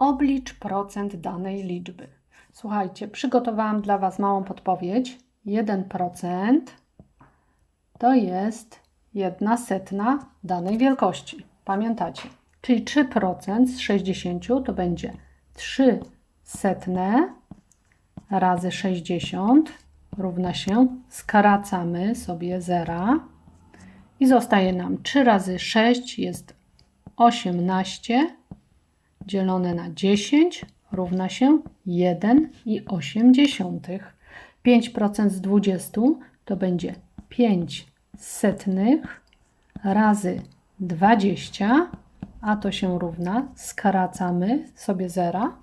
Oblicz procent danej liczby. Słuchajcie, przygotowałam dla Was małą podpowiedź. 1% to jest jedna setna danej wielkości. Pamiętacie? Czyli 3% z 60 to będzie 3 setne razy 60 równa się, skracamy sobie zera i zostaje nam 3 razy 6 jest 18 dzielone na 10 równa się 1,8. 5% z 20 to będzie 5 setnych razy 20, a to się równa, skracamy sobie zera.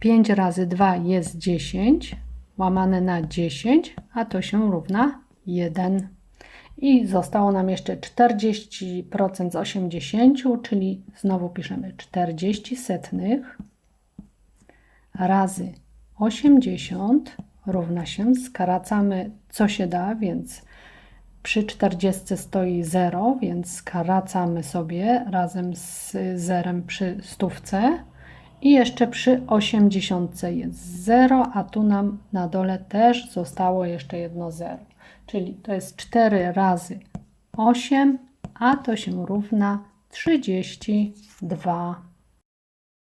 5 razy 2 jest 10, łamane na 10, a to się równa 1. I zostało nam jeszcze 40% z 80, czyli znowu piszemy 40 setnych razy 80 równa się, skracamy co się da, więc przy 40 stoi 0, więc skracamy sobie razem z zerem przy stówce. I jeszcze przy 80 jest 0, a tu nam na dole też zostało jeszcze jedno 0. Czyli to jest 4 razy 8, a to się równa 32.